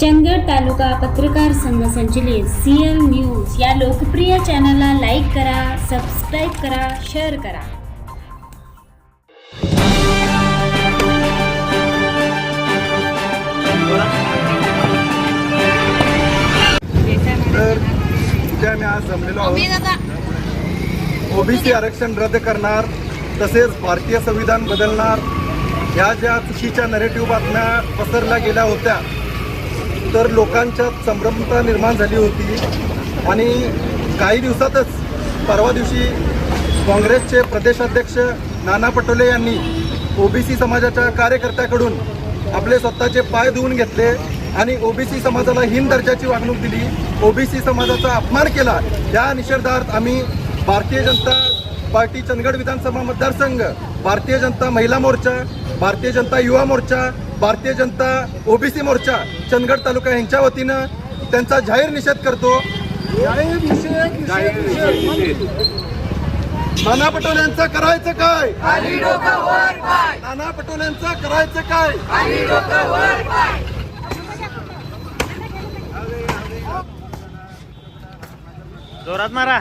चंदगड तालुका पत्रकार संघ संचलित सीएल न्यूज या लोकप्रिय चॅनलला लाईक करा सबस्क्राईब करा शेअर करा. तर इथे आम्ही आज जमलेलो आहोत ओबीसी आरक्षण रद्द करणार तसेच भारतीय संविधान बदलणार ह्या ज्या चुकीच्या नरेटिव्ह बातम्या पसरल्या गेल्या होत्या तर लोकांच्यात संभ्रमता निर्माण झाली होती. आणि काही दिवसातच परवा दिवशी काँग्रेसचे प्रदेशाध्यक्ष नाना पटोले यांनी ओबीसी समाजाच्या कार्यकर्त्याकडून आपले स्वतःचे पाय धुवून घेतले आणि ओबीसी समाजाला हीन दर्जाची वागणूक दिली. ओबीसी समाजाचा अपमान केला. या निषेधार्थ आम्ही भारतीय जनता पार्टी चंदगड विधानसभा मतदारसंघ भारतीय जनता महिला मोर्चा भारतीय जनता युवा मोर्चा भारतीय जनता ओबीसी मोर्चा चंदगड तालुका यांच्या वतीनं त्यांचा जाहीर निषेध करतो. नाना पटोलेंचं करायचं काय? नाना पटोलेंचं करायचं काय? जोरात मारा.